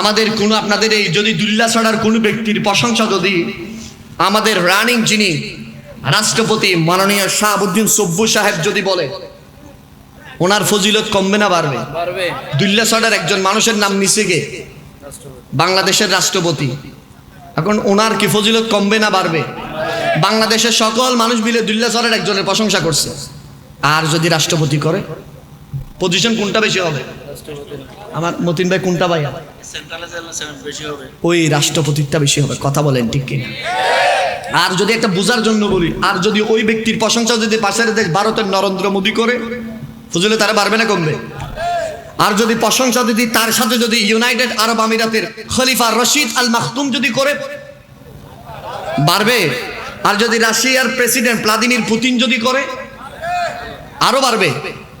আমাদের কোনো আপনাদের এই যদি দুল্লা ছড়ার কোনো ব্যক্তির প্রশংসা যদি আমাদের রানিং যিনি রাষ্ট্রপতি মাননীয় শাহাবুদ্দিন সব্বু সাহেব যদি বলে ওনার ফজিলত কমবে না বাড়বে? দুল্লা ছড়ার একজন মানুষের নাম নিচে গে বাংলাদেশের রাষ্ট্রপতি। এখন ওনার কি ফজিলত কমবে না বাড়বে? বাংলাদেশের সকল মানুষ মিলে দুল্লা ছড়ার একজনের প্রশংসা করছে। আর যদি রাষ্ট্রপতি করে পজিশন কোনটা বেশি হবে? আমার মতিন ভাই কোনটা ভাই ওই রাষ্ট্রপতিটা বেশি হবে, কথা বলেন ঠিক কিনা? আর যদি একটা বোঝার জন্য বলি, আর যদি ওই ব্যক্তির প্রশংসা যদি পাশের দেশ ভারতের নরেন্দ্র মোদী করে বুঝলে তারা পারবে না কমবে? আর যদি প্রশংসা যদি তার সাথে যদি ইউনাইটেড আরব আমিরাতের খলিফা রশিদ আল মাহতুম যদি করে, বাড়বে? আর যদি রাশিয়ার প্রেসিডেন্ট ভ্লাদিমির পুতিন যদি করে, আরও বাড়বে?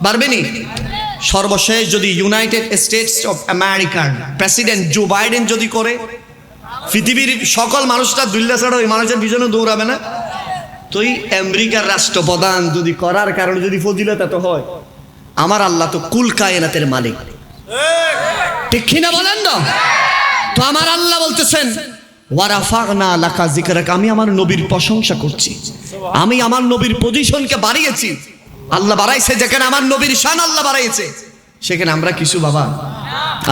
বাড়বে নি? সর্বশেষ যদি ইউনাইটেড স্টেটস অফ আমেরিকার প্রেসিডেন্ট জো বাইডেন যদি করে, পৃথিবীর সকল মানুষটা দুল্লা ছাড়া ওই মানুষের পিছনে দৌড়াবে না? তো এই আমেরিকার রাষ্ট্রপ্রধান যদি করার কারণে যদি ফজিলত এত হয়, আমার আল্লাহ তো কুল কায়নাতের মালিক। ঠিক কিনা বলেন না তো আমার আল্লাহ বলতেছেন ওয়ারাফাগনা লাকা জিকরাক আমি আমার নবীর প্রশংসা করছি। আমি আমার নবীর পজিশনকে বাড়িয়েছি। আল্লাহ বাড়াইছে যেখানে আমার নবীর শান আল্লাহ বাড়াইছে সেখানে আমরা কিছু বাবা।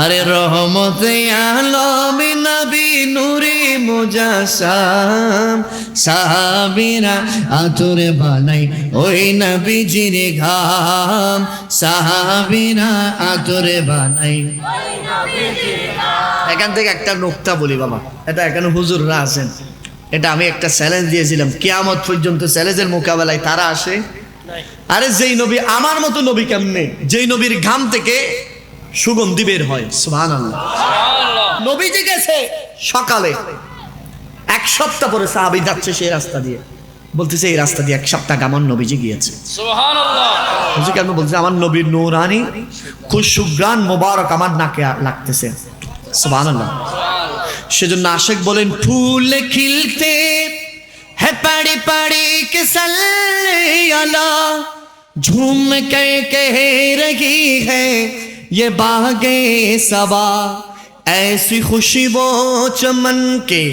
আরে রহমতে আলম নবী নুরি মুজাসাম সাহাবিরা আতুরে বানাই ওই নবীজির ঘাম সাহাবিরা আতুরে বানাই। এখান থেকে একটা নোক্তা বলি বাবা এটা এখানে হুজুররা আছেন। এটা আমি একটা চ্যালেঞ্জ দিয়েছিলাম কেয়ামত পর্যন্ত চ্যালেঞ্জের মোকাবেলায় তারা আসে? আরে যেই নবী আমার মতো নবী কেমনে যেই নবীর ঘাম থেকে সুগন্ধি বের হয় সুহান নবীজি গেছে সকালে এক সপ্তাহ পরে সাহাবি যাচ্ছে সেই রাস্তা দিয়ে বলতেছে এই রাস্তা দিয়ে এক সপ্তাহ আগে আমার নবীজি গিয়েছে সুবহানাল্লাহ বলছে কেন বলছে আমার নবীর নূরানি খুব সুগ্রান মোবারক আমার নাকে লাগতেছে সুবহানাল্লাহ সেজন্য আশেক বলেন ফুল খিলতে है पड़ी पड़ी के सल्ले अला جھوم کے کہہ رہی ہے، یہ باغ سبا ایسی خوشی وہ چمن کے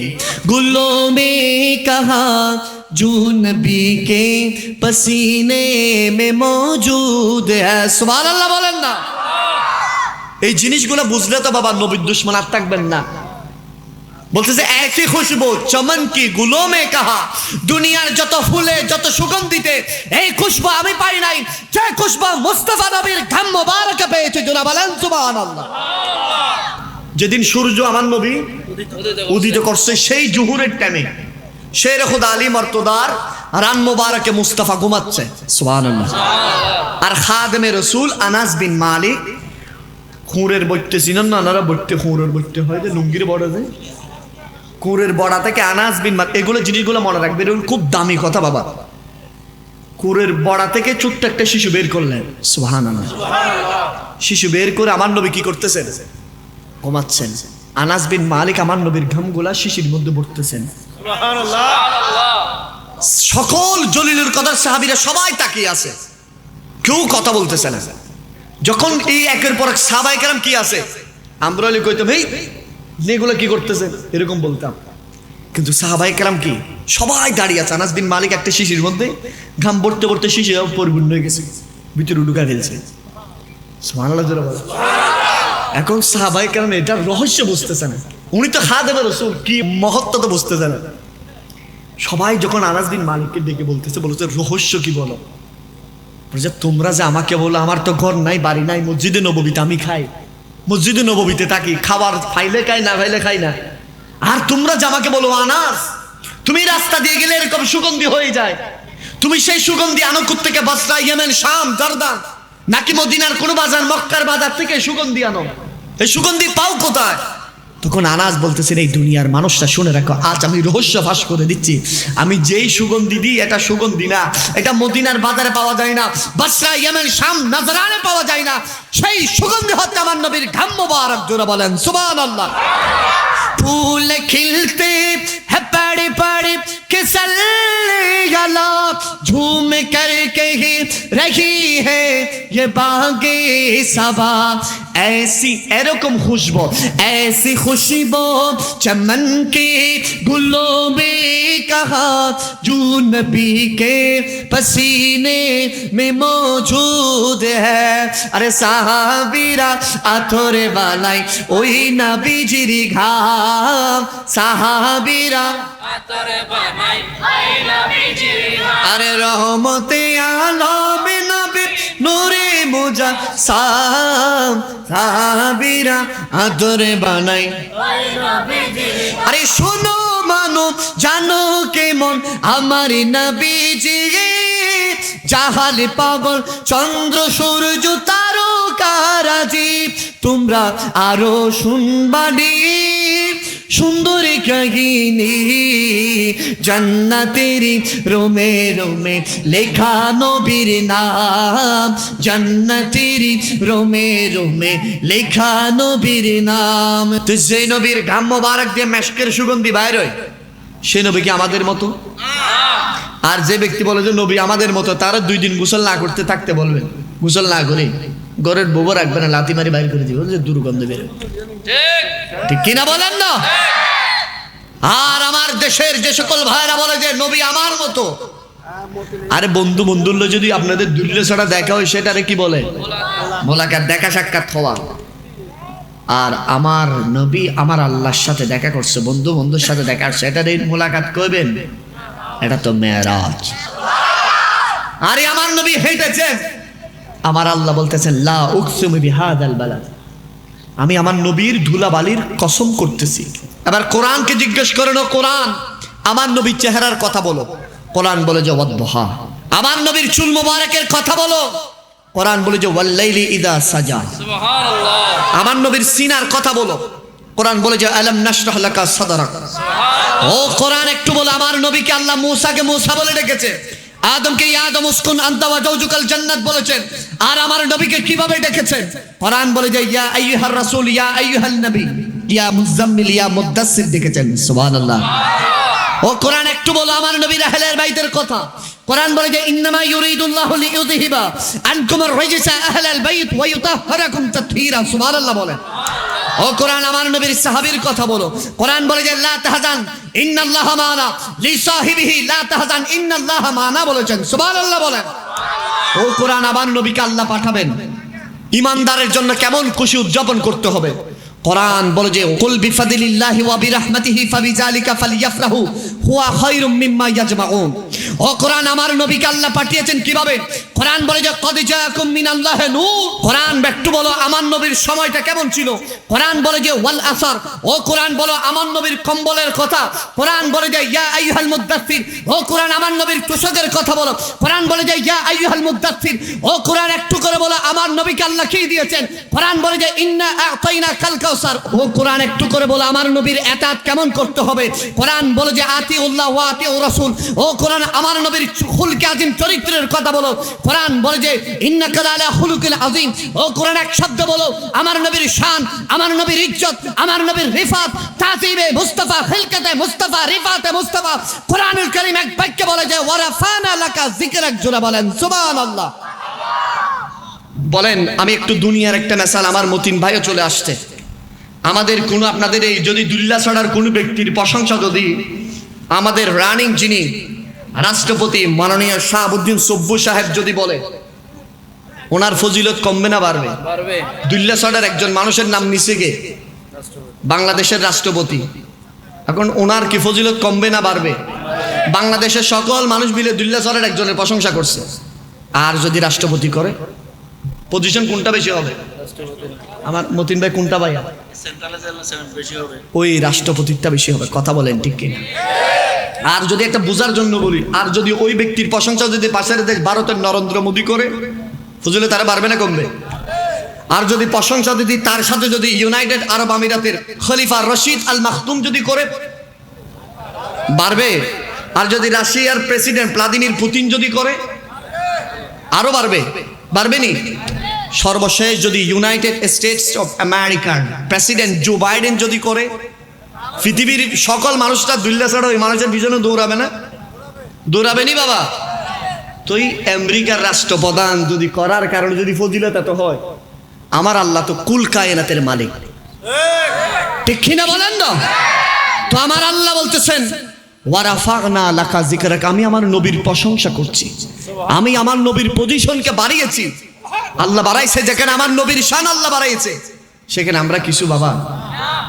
گلوں میں کہاں جونبی کے پسینے میں موجود ہے۔ سبحان اللہ বলেন না এই জিনিসগুলো বুঝলে تو بابا نبی دشمن আর تک بننا বলতেছে, একই খুশবু, চমন কি গুলোমে কাহা? দুনিয়ার যত ফুলে, যত সুগন্ধিতে, এই খুশবু আমি পাই নাই। যে খুশবু নবীর ঘাম মোবারক পেয়েছে বলেন যেদিন সূর্য আমার নবী উদিত করছে, সেই জুহুরের টাইমে শের খুদা আলী মর্তদার রান মোবারকে মুস্তাফা ঘুমাচ্ছে, সুবহানাল্লাহ। আর খাদেমে রসুল আনাস বিন মালিক খুঁড়ের বইতে চিনেন না ওনারা বইতে খুঁড়ের বইতে হয় যে লুঙ্গির বড় যায় কুরের বড়া থেকে আনাজ বিন এগুলো জিনিসগুলো মনে রাখবে। এগুলো খুব দামি কথা বাবা। কুরের বড়া থেকে ছোট্ট একটা শিশু বের করলেন। সুহান শিশু বের করে আমার নবী কি করতেছেন? ঘুমাচ্ছেন। আনাস বিন মালিক আমার নবীর ঘামগুলা শিশির মধ্যে পড়তেছেন। সকল জলিলের কথা সাহাবিরা সবাই তাকিয়ে আছে। কেউ কথা বলতেছে না। যখন এই একের পর এক সাহাবাই কেরাম কি আছে? আমরা কইতাম এই এগুলো কি করতেছে, এরকম বলতাম। কিন্তু সাহাবাই কেরাম কি? সবাই দাঁড়িয়ে আছে। আনাস বিন মালিক একটা শিশির মধ্যে ঘাম পড়তে পড়তে শিশির পরিপূর্ণ হয়ে গেছে। ভিতরে ঢুকা ফেলছে। এখন সাহাবাই কেরাম এটার রহস্য বুঝতেছে না। উনি তো খা দেবে রসুল, কি মহত্ব তো বুঝতেছে না। সবাই যখন আনাস বিন মালিককে ডেকে বলতেছে বলছে রহস্য কি বলো? তোমরা যে আমাকে বলো, আমার তো ঘর নাই, বাড়ি নাই, মসজিদে নববীতে আমি খাই। মসজিদে নবীতে থাকি, খাবার ফাইলে খাই, না ফাইলে খাই না। আর তোমরা জামাকে বলো আনাস, তুমি রাস্তা দিয়ে গেলে এরকম সুগন্ধি হয়ে যায়। তুমি সেই সুগন্ধি আনো থেকে বসরা ইয়েমেন, শাম, জর্দান। নাকি মদিনার কোন বাজার, মক্কার বাজার থেকে সুগন্ধি আনো? এই সুগন্ধি পাও কোথায়? তখন আনাজ বলতেছেন, এই দুনিয়ার মানুষটা শুনে রাখো, আজ আমি রহস্য ফাঁস করে দিচ্ছি। আমি যেই সুগন্ধি দিই, এটা সুগন্ধি না। এটা মদিনার বাজারে পাওয়া যায় না, বাসরা, ইয়ামেন, শাম, নাজরানে পাওয়া যায় না। সেই সুগন্ধি হচ্ছে আমার নবীর বলেন সুবান আল্লাহ ফুল খিলতে হ্যাঁ कही रही है ये बागे सबा ऐसी एरकम खुशबू ऐसी खुशबू चमन के गुलों में कहा जो नबी के पसीने में मौजूद है अरे साहाबीरा আথরে বালাই ওই নবীজির ঘাম সাহাবীরা আরে রহমতে আদরে বানাই। আরে শোনো মানো, জানো কেমন? আমার নবীজি জাহাল পাগল, চন্দ্র সূর্য তারকারাজি তোমরা আরও শুনবানি সুন্দরী কাহিনী, জান্নাতেরি রোমে রোমে লেখা নবীর নাম। জান্নাতেরি রোমে রোমে লেখা নবীর নাম। তো যে নবীর ঘাম মোবারক দিয়ে মেশকের সুগন্ধি বাইর হয়, সে নবী কি আমাদের মতো? আর যে ব্যক্তি বলে যে, নবী আমাদের মতো তারা দুই দিন গোসল না করতে থাকতে বলবেন। গোসল না করে ঘরের গোবর রাখবে না, লাথি মারি বাইর করে দিব। যে দুর্গন্ধ বেরোবে ঠিক কিনা বলেন না? আর আমার দেশের যে সকল ভাইরা বলে যে, নবী আমার মতো। আরে বন্ধু বন্ধুল্য যদি আপনাদের দুর্য ছাড়া দেখা হয়, সেটারে কি বলে? মোলাকাত, দেখা সাক্ষাৎ হওয়া। আর আমার নবী আমার আল্লাহর সাথে দেখা করছে, বন্ধু বন্ধুর সাথে দেখা করছে এটা মোলাকাত করবেন এটা তো মেয়েরাজ। আরে আমার নবী হেঁটেছেন। আমার আল্লাহ বলতেছেন লা উকসুমি বিহাদাল বালাদ। আমি আমার নবীর ধুলাবালির কসম করতেছি। এবার কোরআনকে জিজ্ঞেস করে না কোরআন আমার নবীর চেহারার কথা বলো। কোরআন বলে যে ওয়াদ্দহা। আমার নবীর চুল মোবারকের কথা বলো। কোরআন বলে যে ওয়াল্লাইলি ইদা সাজা। সুবহানাল্লাহ। আমার নবীর সিনার কথা বলো। কোরআন বলে যে আলম নাশরাহ লাকা সাদারাক। ও কোরআন একটু বলে আমার নবীকে আল্লাহ মূসাকে মূসা বলে ডেকেছে। আদমকে আদম উসকুন আনতা ওয়া জাওজুকাল জান্নাত বলেছেন। আর আমার নবীকে কীভাবে ডেকেছেন? কোরআন বলে যে, ইয়া আইয়ুহার রাসূল, ইয়া আইয়ুহান নবী, ইয়া মুজাম্মিল, ইয়া মুদাসসির ডেকেছেন। সুবহানাল্লাহ। ও কোরআন, একটু বলো আমার নবীর আহলের বাইতের কথা। কোরআন বলে যে, ইন্নামা ইউরিদুল্লাহু লিইউযহিবা আনকুম আর-রিজসা আহলাল বাইত ওয়া ইউতাহহিরাকুম তাতহীরা সুবহানাল্লাহ বলেন ও কোরআন, আমার নবীর সাহাবীর কথা বলো। কোরআন বলে যে, লা তাহজান, ইন্নাল্লাহা মানা। লি সাহিবিহি, লা তাহজান, ইন্নাল্লাহা মানা বলেছেন। সুবহানাল্লাহ বলেন। ও কোরআন, আমার নবীকে আল্লাহ পাঠাবেন। ইমানদারের জন্য কেমন খুশি উদযাপন করতে হবে। কোরআন বলে যে, কুল বিফাদিলিল্লাহি ওয়া বিরাহমাতিহি ফাবিযালিকা ফালিয়াফরাহু, হুয়া খায়রুম মিম্মা ইয়াজমাউন। ও কোরআন আমার নবীকে আল্লাহ পাঠিয়েছেন কীভাবে? কোরআন বলে যে, কদ জাআকুম নূর। কোরআন, একটু বলো, আমার নবীর সময়টা কেমন ছিল? কোরআন বলে যে, ওয়াল আসর। ও কোরআন বলো, আমার নবীর কম্বলের কথা। কোরআন বলে যে, ইয়া মুদাথ্থির ও কোরআন, আমার নবীর কথা বলো। কোরআন বলে যে, ইয়া মুদাথ্থির ও কোরআন, একটু করে বলো, আমার কি দিয়েছেন? কোরআন বলে যে, ইন্না আতাইনা ও কোরআন, একটু করে বলো, আমার নবীর এতাত কেমন করতে হবে? কোরআন বলে যে আতি উল্লাহ আতি ও রাসূল। ও কোরআন আমার নবীর খুলকে আজিম চরিত্রের কথা বলো। কোরআন বলে যে আজিম। ও কোরআন এক শব্দ বলো, আমার নবীর শান, আমার নবীর ইজ্জত, আমার নবীর রিফাত। তাজিবে মুস্তাফা, খিলকাতে মুস্তাফা, রিফাতে মুস্তাফা। কোরআনুল কারীম এক বাক্যে বলে যে, ওয়ারাফানা লাকা যিকরাক জোরা বলেন, সুবহানাল্লাহ। বলেন, আমি একটু দুনিয়ার একটা মেসাল আমার মতিন ভাইও চলে আসছে। আমাদের কোনো, আপনাদের এই যদি দুল্লা ছড়ার কোনো ব্যক্তির প্রশংসা যদি আমাদের রানিং যিনি রাষ্ট্রপতি মাননীয় শাহাবুদ্দিন সব্বু সাহেব যদি বলে ওনার ফজিলত কমবে না বাড়বে? দুল্লা ছড়ার একজন মানুষের নাম নিচে গে বাংলাদেশের রাষ্ট্রপতি। এখন ওনার কি ফজিলত কমবে না বাড়বে? বাংলাদেশের সকল মানুষ মিলে দুল্লা ছড়ার একজনের প্রশংসা করছে। আর যদি রাষ্ট্রপতি করে পজিশন কোনটা বেশি হবে? আমার মতিন ভাই কোনটা ভাই ওই রাষ্ট্রপতিরটা বেশি হবে। কথা বলেন ঠিক কিনা? আর যদি একটা বোঝার জন্য বলি, আর যদি ওই ব্যক্তির প্রশংসা যদি পাশের দেশ ভারতের নরেন্দ্র মোদী করে ফুজলে তারা বাড়বে না কমবে। আর যদি প্রশংসা যদি তার সাথে যদি ইউনাইটেড আরব আমিরাতের খলিফা রশিদ আল মাখতুম যদি করে বাড়বে আর যদি রাশিয়ার প্রেসিডেন্ট ভ্লাদিমির পুতিন যদি করে, আরও বাড়বে বাড়বে নি? সর্বশেষ যদি ইউনাইটেড স্টেটস অফ আমেরিকার প্রেসিডেন্ট জো বাইডেন যদি করে পৃথিবীর সকল মানুষটা দুল্লা ছাড়া ওই মানুষের পিছনে দৌড়াবে না? দৌড়াবেনি বাবা? তুই আমেরিকার রাষ্ট্রপ্রধান যদি করার কারণে যদি ফজিলত এত হয়, আমার আল্লাহ তো কুল কায়নাতের মালিক। ঠিক কিনা বলেন না তো আমার আল্লাহ বলতেছেন ওয়ারাফাগনা লাকা জিকরাক আমি আমার নবীর প্রশংসা করছি। আমি আমার নবীর পজিশনকে বাড়িয়েছি। আল্লাহ বাড়াইছে, যেখানে আমার নবীর শান আল্লাহ বাড়াইছে, সেখানে আমরা কিছু বাবা